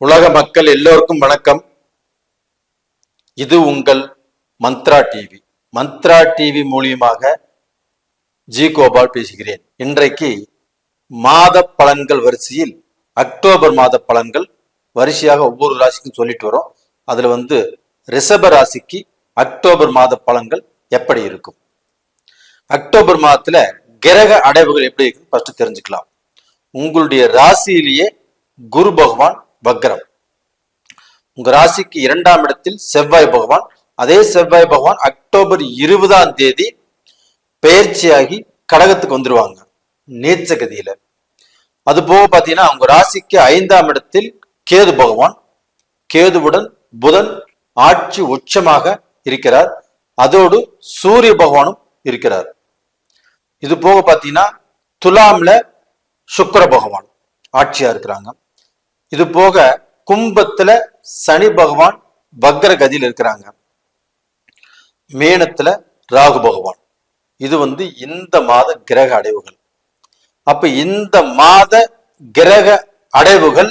உலக மக்கள் எல்லோருக்கும் வணக்கம். இது உங்கள் மந்த்ரா டிவி. மந்த்ரா டிவி மூலியமாக ஜி கோபால் பேசுகிறேன். இன்றைக்கு மாத பலன்கள் வரிசையில் அக்டோபர் மாத பலன்கள் வரிசையாக ஒவ்வொரு ராசிக்கும் சொல்லிட்டு வரோம். அதுல வந்து ரிஷப ராசிக்கு அக்டோபர் மாத பலன்கள் எப்படி இருக்கும்? அக்டோபர் மாதத்துல கிரக அடைவுகள் எப்படி இருக்குன்னு ஃபர்ஸ்ட் தெரிஞ்சுக்கலாம். உங்களுடைய ராசியிலேயே குரு பகவான் வக்ரம். உங்க ராசிக்கு இரண்டாம் இடத்தில் செவ்வாய் பகவான். அதே செவ்வாய் பகவான் அக்டோபர் இருபதாம் தேதி பெயர்ச்சியாகி கடகத்துக்கு வந்துருவாங்க. நீச்ச கதியில அது போக பாத்தீங்கன்னா உங்க ராசிக்கு ஐந்தாம் இடத்தில் கேது பகவான். கேதுவுடன் புதன் ஆட்சி உச்சமாக இருக்கிறார். அதோடு சூரிய பகவானும் இருக்கிறார். இது போக பாத்தீங்கன்னா துலாம்ல சுக்கர பகவான் ஆட்சியா இருக்கிறாங்க. இது போக கும்பத்துல சனி பகவான் வக்ர கதியில் இருக்கிறாங்க. மேனத்துல ராகு பகவான். இது வந்து இந்த மாத கிரக அடைவுகள். அப்ப இந்த மாத கிரக அடைவுகள்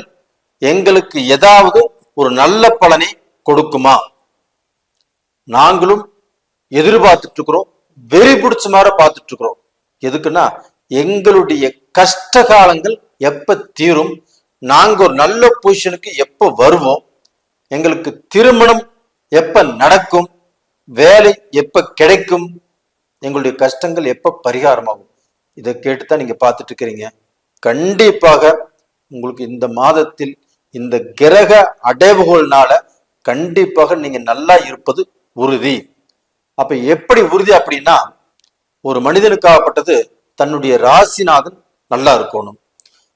எங்களுக்கு ஏதாவது ஒரு நல்ல பலனை கொடுக்குமா? நாங்களும் எதிர்பார்த்துட்டு இருக்கிறோம் வெறி பிடிச்ச மாதிரி பார்த்துட்டு இருக்கிறோம் எதுக்குன்னா எங்களுடைய கஷ்ட காலங்கள் எப்ப தீரும் நாங்கள் ஒரு நல்ல பொசிஷனுக்கு எப்போ வருவோம் எங்களுக்கு திருமணம் எப்ப நடக்கும் வேலை எப்போ கிடைக்கும் எங்களுடைய கஷ்டங்கள் எப்போ பரிகாரமாகும் இதை கேட்டுதான் நீங்க பார்த்துட்டு இருக்கிறீங்க. கண்டிப்பாக உங்களுக்கு இந்த மாதத்தில் இந்த கிரக அடைவுகள்னால கண்டிப்பாக நீங்க நல்லா இருப்பது உறுதி. அப்ப எப்படி உறுதி அப்படின்னா ஒரு மனிதனுக்காகப்பட்டது தன்னுடைய ராசிநாதன் நல்லா இருக்கணும்.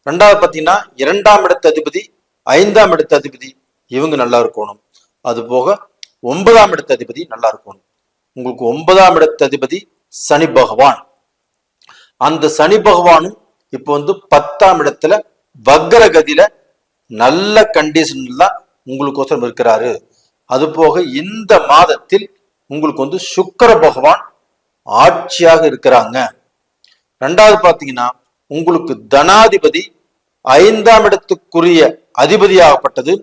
ரெண்டாவது பார்த்தீங்கன்னா இரண்டாம் இடத்து அதிபதி ஐந்தாம் இடத்து அதிபதி இவங்க நல்லா இருக்கணும். அது போக ஒன்பதாம் இடத்து அதிபதி நல்லா இருக்கணும். உங்களுக்கு ஒன்பதாம் இடத்து அதிபதி சனி பகவான். அந்த சனி பகவானும் இப்போ வந்து பத்தாம் இடத்துல வக்ர கதியில நல்ல கண்டிஷன்ல உங்களுக்கோசரம் இருக்கிறாரு. அது போக இந்த மாதத்தில் உங்களுக்கு வந்து சுக்கர பகவான் ஆட்சியாக இருக்கிறாங்க. ரெண்டாவது பார்த்தீங்கன்னா உங்களுக்கு தனாதிபதி ஐந்தாம் இடத்துக்குரிய அதிபதியாகப்பட்டது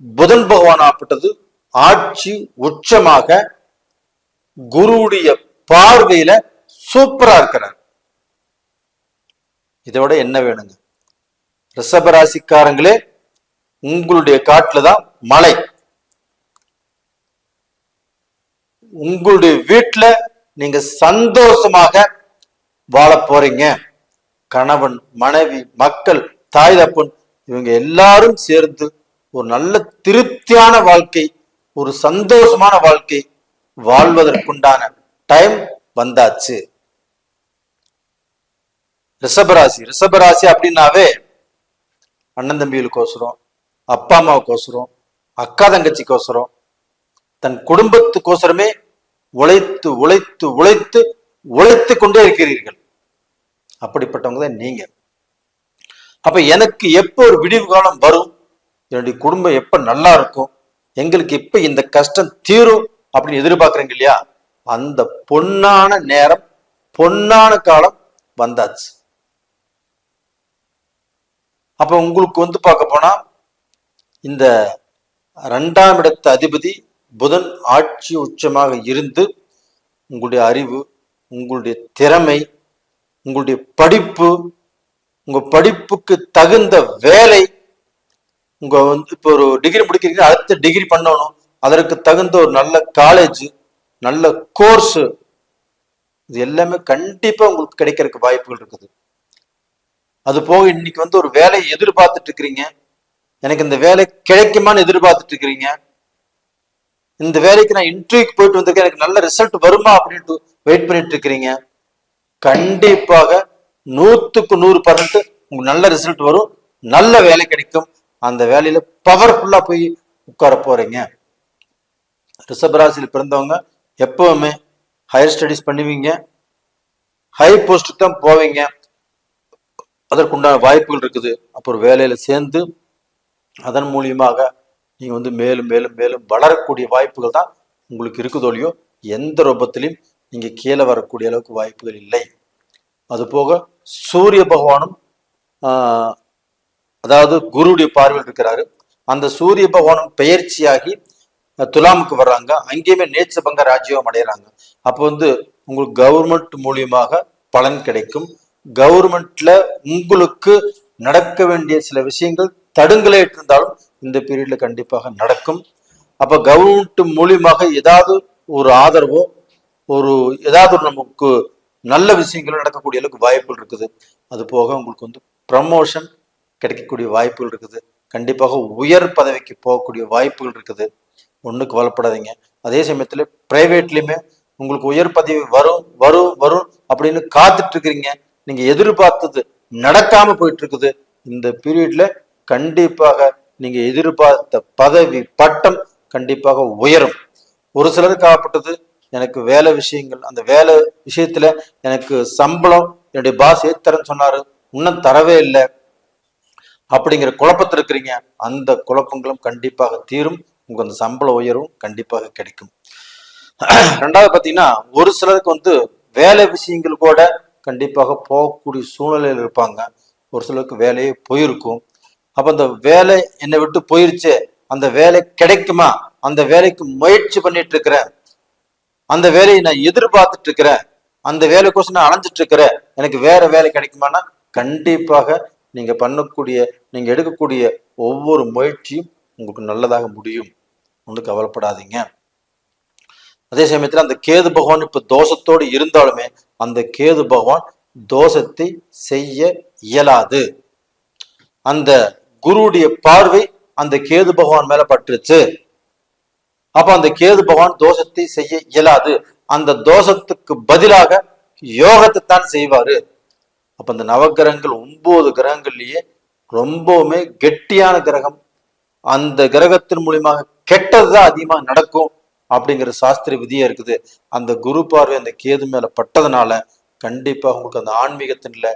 புதன் பகவான் ஆகப்பட்டது ஆட்சி உச்சமாக குருவுடைய பார்வையில சூப்பரா இருக்கிறார். இதோட என்ன வேணுங்க? ரிஷபராசிக்காரங்களே உங்களுடைய காட்டுல தான் மழை உங்களுடைய வீட்டுல நீங்க சந்தோஷமாக வாழ போறீங்க. கணவன் மனைவி மக்கள் தாய் தப்பன் இவங்க எல்லாரும் சேர்ந்து ஒரு நல்ல திருப்தியான வாழ்க்கை ஒரு சந்தோஷமான வாழ்க்கை வாழ்வதற்குண்டான டைம் வந்தாச்சு. ரிஷபராசி. ரிஷபராசி அப்படின்னாவே அண்ணன் தம்பிகளுக்கோசரம் அப்பா அம்மாவுக்கோசரம் அக்கா தங்கச்சிக்கோசரம் தன் குடும்பத்துக்கோசரமே உழைத்து உழைத்து உழைத்து உழைத்து கொண்டே இருக்கிறீர்கள். அப்படிப்பட்டவங்க தான் நீங்க. அப்ப எனக்கு எப்போ ஒரு விடிவு காலம் வரும்? என்னுடைய குடும்பம் எப்ப நல்லா இருக்கும்? எங்களுக்கு எப்ப இந்த கஷ்டம் தீரும்? அப்படின்னு எதிர்பார்க்கறீங்க இல்லையா? அந்த பொன்னான நேரம் பொன்னான காலம் வந்தாச்சு. அப்ப உங்களுக்கு வந்து பார்க்க போனா இந்த ரெண்டாம் இடத்து அதிபதி புதன் ஆட்சி உச்சமாக இருந்து உங்களுடைய அறிவு உங்களுடைய திறமை உங்களுடைய படிப்பு உங்க படிப்புக்கு தகுந்த வேலை உங்க வந்து இப்போ ஒரு டிகிரி முடிக்கிறீங்க அடுத்த டிகிரி பண்ணணும் அதற்கு தகுந்த ஒரு நல்ல காலேஜ் நல்ல கோர்ஸ் இது எல்லாமே கண்டிப்பா உங்களுக்கு கிடைக்கிறதுக்கு வாய்ப்புகள் இருக்குது. அது போக இன்னைக்கு வந்து ஒரு வேலையை எதிர்பார்த்துட்டு இருக்கிறீங்க. எனக்கு இந்த வேலை கிடைக்குமான்னு எதிர்பார்த்துட்டு இருக்கிறீங்க. இந்த வேலைக்கு நான் இன்டர்வியூக்கு போயிட்டு வந்திருக்கேன் எனக்கு நல்ல ரிசல்ட் வருமா அப்படின்ட்டு வெயிட் பண்ணிட்டு இருக்கிறீங்க. கண்டிப்பாக நூத்துக்கு நூறு பர்சன்ட் உங்களுக்கு நல்ல ரிசல்ட் வரும். நல்ல வேலை கிடைக்கும். அந்த வேலையில பவர்ஃபுல்லா போய் உட்கார போறீங்க. ரிஷபராசியில் பிறந்தவங்க எப்பவுமே ஹையர் ஸ்டடிஸ் பண்ணுவீங்க. ஹை போஸ்ட்டுக்கு தான் போவீங்க. அதற்குண்டான வாய்ப்புகள் இருக்குது. அப்புறம் வேலையில சேர்ந்து அதன் மூலியமாக நீங்க வந்து மேலும் மேலும் மேலும் வளரக்கூடிய வாய்ப்புகள் தான் உங்களுக்கு இருக்குதோ இல்லையோ எந்த ரூபத்திலையும் இங்கே கீழே வரக்கூடிய அளவுக்கு வாய்ப்புகள் இல்லை. அதுபோக சூரிய பகவானும் ஆஹ், அதாவது குருவுடைய பார்வையில் இருக்கிறாரு. அந்த சூரிய பகவானும் பெயர்ச்சியாகி துலாமுக்கு வர்றாங்க. அங்கேயுமே நேச்ச பங்க ராஜ்யம் அடைகிறாங்க. அப்போ வந்து உங்களுக்கு கவர்மெண்ட் மூலியமாக பலன் கிடைக்கும். கவர்மெண்ட்ல உங்களுக்கு நடக்க வேண்டிய சில விஷயங்கள் தடுங்கலேட்டு இருந்தாலும் இந்த பீரியட்ல கண்டிப்பாக நடக்கும். அப்ப கவர்மெண்ட் மூலியமாக ஏதாவது ஒரு ஆதரவோ ஒரு ஏதாவது ஒரு நமக்கு நல்ல விஷயங்களும் நடக்கக்கூடிய அளவுக்கு வாய்ப்புகள் இருக்குது. அது போக உங்களுக்கு வந்து ப்ரமோஷன் கிடைக்கக்கூடிய வாய்ப்புகள் இருக்குது. கண்டிப்பாக உயர் பதவிக்கு போகக்கூடிய வாய்ப்புகள் இருக்குது. ஒன்றுக்கு வளப்படாதீங்க அதே சமயத்தில் ப்ரைவேட்லேயுமே உங்களுக்கு உயர் பதவி வரும் வரும் வரும் அப்படின்னு காத்துட்டு இருக்கிறீங்க. நீங்கள் எதிர்பார்த்தது நடக்காம போயிட்டு இருக்குது. இந்த பீரியட்ல கண்டிப்பாக நீங்க எதிர்பார்த்த பதவி பட்டம் கண்டிப்பாக உயரும். ஒரு சிலருக்கு ஆகப்பட்டது எனக்கு வேலை விஷயங்கள் அந்த வேலை விஷயத்துல எனக்கு சம்பளம் என்னுடைய பாஸ் ஏத்தரன்னு சொன்னாரு. இன்னும் தரவே இல்லை. அப்படிங்கிற குழப்பத்தில் இருக்கிறீங்க. அந்த குழப்பங்களும் கண்டிப்பாக தீரும். உங்களுக்கு அந்த சம்பள உயர்வும் கண்டிப்பாக கிடைக்கும். ரெண்டாவது பார்த்தீங்கன்னா ஒரு சிலருக்கு வந்து வேலை விஷயங்கள் கூட கண்டிப்பாக போகக்கூடிய சூழ்நிலையில் இருப்பாங்க. ஒரு சிலருக்கு வேலையே போயிருக்கும். அப்போ அந்த வேலை என்னை விட்டு போயிருச்சு. அந்த வேலை கிடைக்குமா? அந்த வேலைக்கு முயற்சி பண்ணிட்டு இருக்கிறேன். அந்த வேலையை நான் எதிர்பார்த்துட்டு இருக்கிறேன். அந்த வேலைக்கோசம் நான் அலைஞ்சிட்டு இருக்கிறேன். எனக்கு வேற வேலை கிடைக்குமானா கண்டிப்பாக நீங்க பண்ணக்கூடிய நீங்க எடுக்கக்கூடிய ஒவ்வொரு முயற்சியும் உங்களுக்கு நல்லதாக முடியும். ஒன்றும் கவலைப்படாதீங்க. அதே சமயத்தில் அந்த கேது பகவான் இப்போ தோஷத்தோடு இருந்தாலுமே அந்த கேது பகவான் தோஷத்தை செய்ய இயலாது. அந்த குருவுடைய பார்வை அந்த கேது பகவான் மேல பட்டுருச்சு. அப்ப அந்த கேது பகவான் தோஷத்தை செய்ய இயலாது. அந்த தோஷத்துக்கு பதிலாக யோகத்தை தான் செய்வாரு. அப்ப அந்த நவகிரகங்கள் ஒன்பது கிரகங்கள்லயே ரொம்பவுமே கெட்டியான கிரகம். அந்த கிரகத்தின் மூலியமாக கெட்டதுதான் அதிகமா நடக்கும் அப்படிங்கிற சாஸ்திர விதியா இருக்குது. அந்த குரு பார்வை அந்த கேது மேல பட்டதுனால கண்டிப்பா உங்களுக்கு அந்த ஆன்மீகத்தின்ல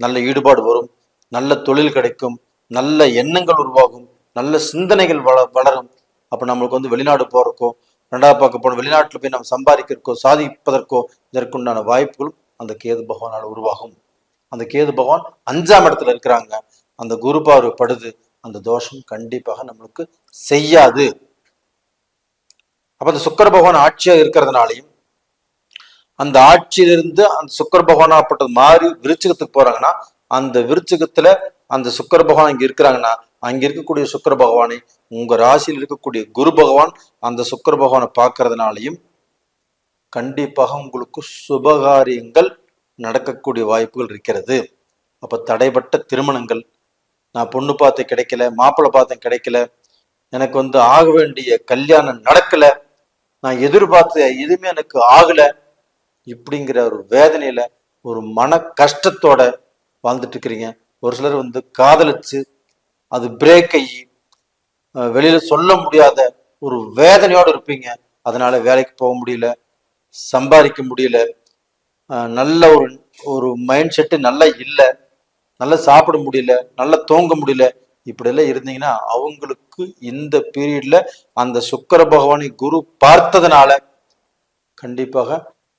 நல்ல ஈடுபாடு வரும். நல்ல தொழில் கிடைக்கும். நல்ல எண்ணங்கள் உருவாகும். நல்ல சிந்தனைகள் வள வளரும். அப்ப நம்மளுக்கு வந்து வெளிநாடு போகிறக்கோ ரெண்டாவது பார்க்க போன வெளிநாட்டுல போய் நம்ம சம்பாதிக்கிறக்கோ சாதிப்பதற்கோ இதற்குண்டான வாய்ப்புகளும் அந்த கேது பகவானால் உருவாகும். அந்த கேது பகவான் அஞ்சாம் இடத்துல இருக்கிறாங்க. அந்த குரு பார்வை படுது அந்த தோஷம் கண்டிப்பாக நம்மளுக்கு செய்யாது. அப்ப அந்த சுக்கர பகவான் ஆட்சியா இருக்கிறதுனாலையும் அந்த ஆட்சியிலிருந்து அந்த சுக்கர பகவானாப்பட்டது மாறி விருச்சகத்துக்கு போறாங்கன்னா அந்த விருச்சகத்துல அந்த சுக்கர பகவான் இங்க இருக்கிறாங்கன்னா அங்க இருக்கக்கூடிய சுக்கர பகவானை உங்க ராசியில் இருக்கக்கூடிய குரு பகவான் அந்த சுக்கர பகவானை பார்க்கறதுனாலையும் கண்டிப்பாக உங்களுக்கு சுபகாரியங்கள் நடக்கக்கூடிய வாய்ப்புகள் இருக்கிறது. அப்ப தடைப்பட்ட திருமணங்கள் நான் பொண்ணு பார்த்து கிடைக்கல மாப்பிள்ளை பார்த்தேன் கிடைக்கல எனக்கு வந்து ஆக வேண்டிய கல்யாணம் நடக்கல நான் எதிர்பார்த்த எதுவுமே எனக்கு ஆகல இப்படிங்கிற ஒரு வேதனையில ஒரு மன கஷ்டத்தோட வாழ்ந்துட்டு இருக்கிறீங்க. ஒரு சிலர் வந்து காதலிச்சு அது பிரேக் ஆகி வெளியில சொல்ல முடியாத ஒரு வேதனையோடு இருப்பீங்க. அதனால வேலைக்கு போக முடியல சம்பாதிக்க முடியல நல்ல ஒரு ஒரு மைண்ட் செட்டு நல்லா இல்லை நல்லா சாப்பிட முடியல நல்லா தூங்க முடியல இப்படியெல்லாம் இருந்தீங்கன்னா அவங்களுக்கு இந்த பீரியட்ல அந்த சுக்கர பகவானை குரு பார்த்ததுனால கண்டிப்பாக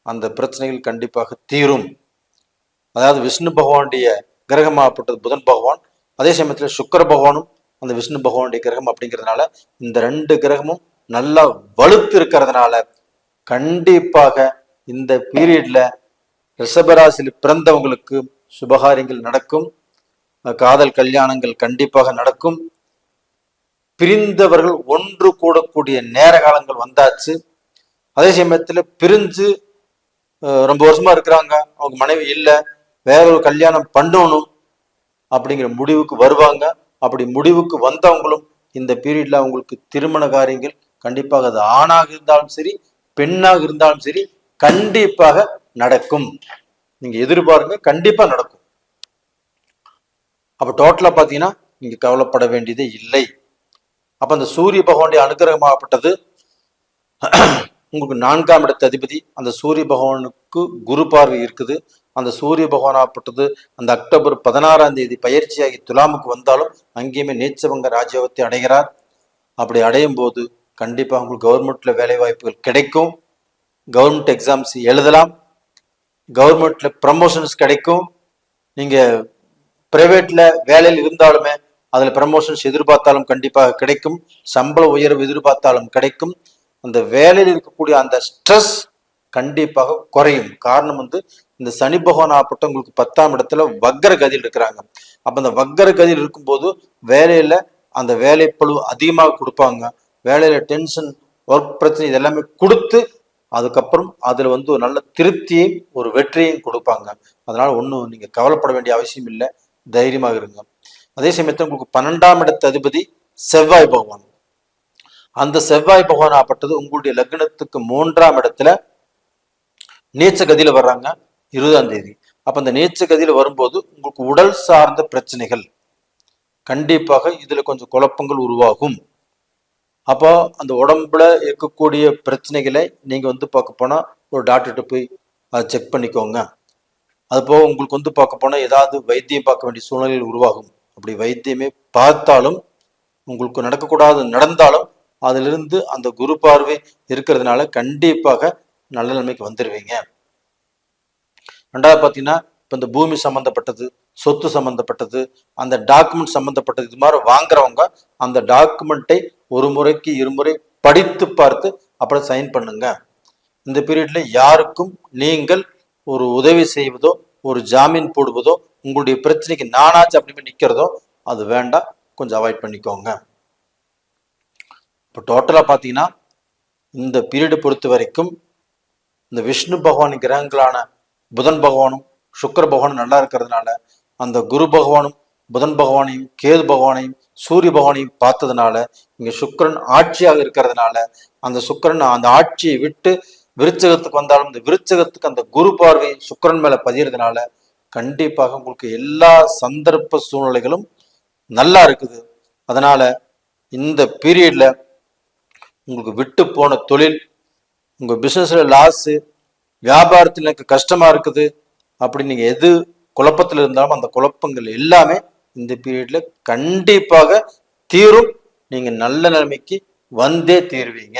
அந்த பிரச்சனைகள் கண்டிப்பாக தீரும். அதாவது விஷ்ணு பகவானுடைய கிரகமாகப்பட்டது புதன் பகவான் அதே சமயத்துல சுக்கர பகவானும் அந்த விஷ்ணு பகவானுடைய கிரகம் அப்படிங்கிறதுனால இந்த ரெண்டு கிரகமும் நல்லா வலுத்து இருக்கிறதுனால கண்டிப்பாக இந்த பீரியட்ல ரிஷபராசியில் பிறந்தவங்களுக்கு சுபகாரியங்கள் நடக்கும். காதல் கல்யாணங்கள் கண்டிப்பாக நடக்கும். பிரிந்தவர்கள் ஒன்று கூடக்கூடிய நேர காலங்கள் வந்தாச்சு. அதே சமயத்துல பிரிஞ்சு ரொம்ப வருஷமா இருக்கிறாங்க. அவங்க மனைவி இல்லை. வேற ஒரு கல்யாணம் பண்ணணும். அப்படிங்கிற முடிவுக்கு வருவாங்க. அப்படி முடிவுக்கு வந்தவங்களும் இந்த பீரியட்ல அவங்களுக்கு திருமண காரியங்கள் கண்டிப்பாக அது ஆணாக இருந்தாலும் சரி பெண்ணாக இருந்தாலும் சரி கண்டிப்பாக நடக்கும். நீங்க எதிர்பாருங்க கண்டிப்பா நடக்கும். அப்ப டோட்டலா பாத்தீங்கன்னா நீங்க கவலைப்பட வேண்டியதே இல்லை. அப்ப அந்த சூரிய பகவானுடைய அனுகிரகமாகப்பட்டது உங்களுக்கு நான்காம் இடத்த அதிபதி அந்த சூரிய பகவானுக்கு குரு பார்வை இருக்குது. அந்த சூரிய பகவானாகப்பட்டது அந்த அக்டோபர் பதினாறாம் தேதி பயிற்சியாகி துலாமுக்கு வந்தாலும் அங்கேயுமே நீச்சவங்க ராஜ்யோகத்தை அடைகிறார். அப்படி அடையும் போது கண்டிப்பாக உங்களுக்கு கவர்மெண்ட்ல வேலை வாய்ப்புகள் கிடைக்கும். கவர்மெண்ட் எக்ஸாம்ஸ் எழுதலாம். கவர்மெண்ட்ல ப்ரமோஷன்ஸ் கிடைக்கும். நீங்க பிரைவேட்ல வேலையில் இருந்தாலுமே அதுல ப்ரமோஷன்ஸ் எதிர்பார்த்தாலும் கண்டிப்பாக கிடைக்கும். சம்பள உயர்வு எதிர்பார்த்தாலும் கிடைக்கும். அந்த வேலையில் இருக்கக்கூடிய அந்த ஸ்ட்ரெஸ் கண்டிப்பாக குறையும். காரணம் வந்து இந்த சனி பகவான் ஆகப்பட்ட உங்களுக்கு பத்தாம் இடத்துல வக்கர கதியில் இருக்கிறாங்க. அப்ப அந்த வக்கர கதியில் இருக்கும்போது வேலையில அந்த வேலை பளு அதிகமாக கொடுப்பாங்க. வேலையில டென்ஷன் ஒர்க் பிரச்சனை இதெல்லாமே கொடுத்து அதுக்கப்புறம் அதுல வந்து ஒரு நல்ல திருப்தியையும் ஒரு வெற்றியையும் கொடுப்பாங்க. அதனால ஒன்றும் நீங்க கவலைப்பட வேண்டிய அவசியம் இல்லை. தைரியமாக இருங்க. அதே சமயத்தில் உங்களுக்கு பன்னெண்டாம் இடத்து அதிபதி செவ்வாய் பகவான். அந்த செவ்வாய் பகவான் ஆப்பட்டது உங்களுடைய லக்னத்துக்கு மூன்றாம் இடத்துல நீச்ச கதியில வர்றாங்க. இருபதாம் தேதி. அப்ப அந்த நீச்ச கதியில வரும்போது உங்களுக்கு உடல் சார்ந்த பிரச்சனைகள். கண்டிப்பாக இதுல கொஞ்சம் குழப்பங்கள் உருவாகும். அப்போ அந்த உடம்புல இருக்கக்கூடிய பிரச்சனைகளை நீங்க வந்து பார்க்க போனா ஒரு டாக்டர்கிட்ட போய் அதை செக் பண்ணிக்கோங்க. அது போக உங்களுக்கு வந்து பார்க்க போனா ஏதாவது வைத்தியம் பார்க்க வேண்டிய சூழ்நிலைகள் உருவாகும். அப்படி வைத்தியமே பார்த்தாலும் உங்களுக்கு நடக்கக்கூடாது நடந்தாலும் அதிலிருந்து அந்த குரு பார்வை இருக்கிறதுனால கண்டிப்பாக நல்ல நிலைமைக்கு வந்துடுவீங்க ரெண்டாவது பார்த்தீங்கன்னா இப்போ இந்த பூமி சம்மந்தப்பட்டது சொத்து சம்மந்தப்பட்டது அந்த டாக்குமெண்ட் சம்மந்தப்பட்டது இது மாதிரி வாங்குறவங்க அந்த டாக்குமெண்ட்டை ஒரு முறைக்கு இருமுறை படித்து பார்த்து அப்புறம் சைன் பண்ணுங்க. இந்த பீரியட்ல யாருக்கும் நீங்கள் ஒரு உதவி செய்வதோ ஒரு ஜாமீன் போடுவதோ உங்களுடைய பிரச்சனைக்கு நானாச்சு அப்படி நிற்கிறதோ அது வேண்டாம். கொஞ்சம் அவாய்ட் பண்ணிக்கோங்க. இப்போ டோட்டலாக பார்த்தீங்கன்னா இந்த பீரியடு பொறுத்த வரைக்கும் இந்த விஷ்ணு பகவான் கிரகங்களான புதன் பகவானும் சுக்கர பகவானும் நல்லா இருக்கிறதுனால அந்த குரு பகவானும் புதன் பகவானையும் கேது பகவானையும் சூரிய பகவானையும் பார்த்ததுனால இங்கே சுக்கிரன் ஆட்சியாக இருக்கிறதுனால அந்த சுக்கிரன் அந்த ஆட்சியை விட்டு விருச்சகத்துக்கு வந்தாலும் இந்த விருச்சகத்துக்கு அந்த குரு பார்வை சுக்கிரன் மேல பதியறதுனால கண்டிப்பாக உங்களுக்கு எல்லா சந்தர்ப்ப சூழ்நிலைகளும் நல்லா இருக்குது. அதனால இந்த பீரியட்ல உங்களுக்கு விட்டு போன தொழில் உங்க பிசினஸ்ல லாஸு வியாபாரத்தில் எனக்கு கஷ்டமா இருக்குது அப்படி நீங்க எது குழப்பத்தில் இருந்தாலும் அந்த குழப்பங்கள் எல்லாமே இந்த பீரியட்ல கண்டிப்பாக தீரும். நீங்க நல்ல நிலைமைக்கு வந்தே தீருவீங்க.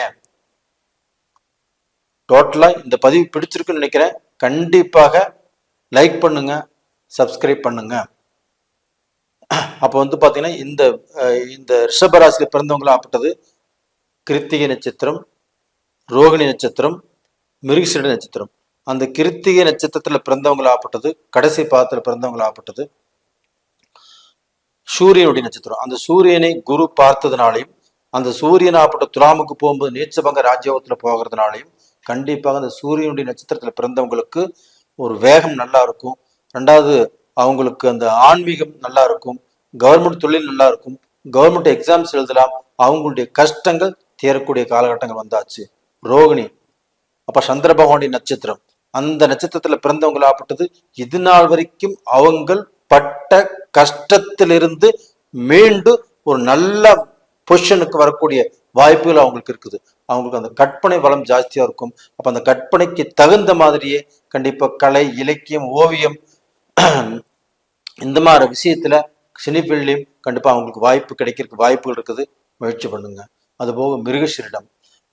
டோட்டலா இந்த பதிவு பிடிச்சிருக்குன்னு நினைக்கிறேன். கண்டிப்பாக லைக் பண்ணுங்க சப்ஸ்கிரைப் பண்ணுங்க. அப்போ வந்து பார்த்தீங்கன்னா இந்த இந்த ரிஷபராசியில் பிறந்தவங்களா ஆப்பட்டது கிருத்திகை நட்சத்திரம் ரோகிணி நட்சத்திரம் மிருகசீட நட்சத்திரம். அந்த கிருத்திகை நட்சத்திரத்துல பிறந்தவங்களாகப்பட்டது கடைசி பாதத்துல பிறந்தவங்களாகப்பட்டது சூரியனுடைய நட்சத்திரம். அந்த சூரியனை குரு பார்த்ததுனாலையும் அந்த சூரியன் ஆப்பட்ட துலாமுக்கு போகும்போது நீச்சபங்க ராஜ்யோகத்துல போகிறதுனாலையும் கண்டிப்பாக அந்த சூரியனுடைய நட்சத்திரத்துல பிறந்தவங்களுக்கு ஒரு வேகம் நல்லா இருக்கும் ரெண்டாவது அவங்களுக்கு அந்த ஆன்மீகம் நல்லா இருக்கும் கவர்மெண்ட் தொழில் நல்லா இருக்கும் கவர்மெண்ட் எக்ஸாம்ஸ் எழுதலாம். அவங்களுடைய கஷ்டங்கள் தீரக்கூடிய காலகட்டங்கள் வந்தாச்சு. ரோகிணி அப்ப சந்திர பகவானி நட்சத்திரம். அந்த நட்சத்திரத்துல பிறந்தவங்களாப்பட்டது இது நாள் வரைக்கும் அவங்கள் பட்ட கஷ்டத்திலிருந்து மீண்டு ஒரு நல்ல பொசிஷனுக்கு வரக்கூடிய வாய்ப்புகள் அவங்களுக்கு இருக்குது. அவங்களுக்கு அந்த கற்பனை வளம் ஜாஸ்தியா இருக்கும். அப்ப அந்த கற்பனைக்கு தகுந்த மாதிரியே கண்டிப்பா கலை இலக்கியம் ஓவியம் இந்த மாதிரி விஷயத்துல சினிஃபீல்ட்லையும் கண்டிப்பா அவங்களுக்கு வாய்ப்பு கிடைக்கிறதுக்கு வாய்ப்புகள் இருக்குது. முயற்சி பண்ணுங்க. அது போக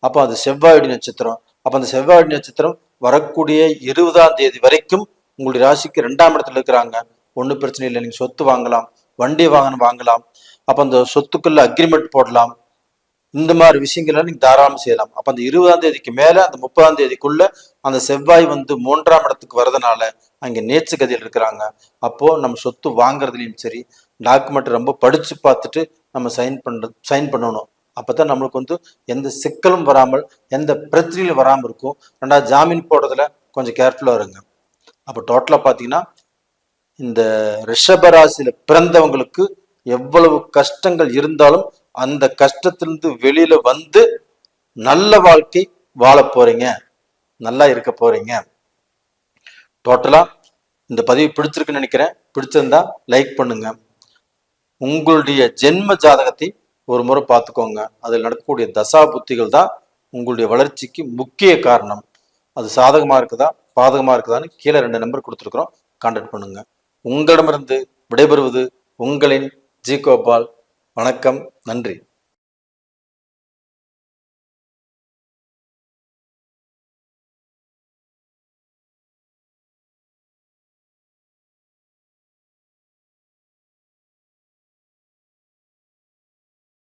அப்போ அது செவ்வாயுடி நட்சத்திரம். அப்போ அந்த செவ்வாய் நட்சத்திரம் வரக்கூடிய இருபதாம் தேதி வரைக்கும் உங்களுடைய ராசிக்கு ரெண்டாம் இடத்துல இருக்கிறாங்க. ஒன்றும் பிரச்சனை இல்லை. நீங்கள் சொத்து வாங்கலாம். வண்டி வாகனம் வாங்கலாம். அப்போ அந்த சொத்துக்குள்ள அக்ரிமெண்ட் போடலாம். இந்த மாதிரி விஷயங்கள்லாம் நீங்கள் தாராளம் செய்யலாம். அப்போ அந்த இருபதாம் தேதிக்கு மேலே அந்த முப்பதாம் தேதிக்குள்ள அந்த செவ்வாய் வந்து மூன்றாம் இடத்துக்கு வரதுனால அங்கே நேச்சு கதையில் இருக்கிறாங்க. அப்போது நம்ம சொத்து வாங்குறதுலையும் சரி டாக்குமெண்ட் ரொம்ப படித்து பார்த்துட்டு நம்ம சைன் பண்ண சைன் பண்ணணும். அப்போதான் நம்மளுக்கு வந்து எந்த சிக்கலும் வராமல் எந்த பிரச்சனையும் வராமல் இருக்கும். ரெண்டாவது ஜாமீன் போடுறதுல கொஞ்சம் கேர்ஃபுல்லாக இருங்க. அப்போ டோட்டலா பார்த்தீங்கன்னா இந்த ரிஷபராசியில் பிறந்தவங்களுக்கு எவ்வளவு கஷ்டங்கள் இருந்தாலும் அந்த கஷ்டத்திலிருந்து வெளியில வந்து நல்ல வாழ்க்கை வாழ போறீங்க. நல்லா இருக்க போறீங்க. டோட்டலா இந்த பதிவு பிடிச்சிருக்குன்னு நினைக்கிறேன். பிடிச்சிருந்தா லைக் பண்ணுங்க. உங்களுடைய ஜென்ம ஜாதகத்தை ஒரு முறை பார்த்துக்கோங்க. அதில் நடக்கக்கூடிய தசா புத்திகள் தான் உங்களுடைய வளர்ச்சிக்கு முக்கிய காரணம். அது சாதகமாக இருக்குதா? பாதகமாக இருக்குதான்னு கீழே ரெண்டு நம்பர் கொடுத்துருக்குறோம். கான்டாக்ட் பண்ணுங்க. உங்களிடமிருந்து விடைபெறுவது உங்களின் ஜி கோபால். வணக்கம். நன்றி.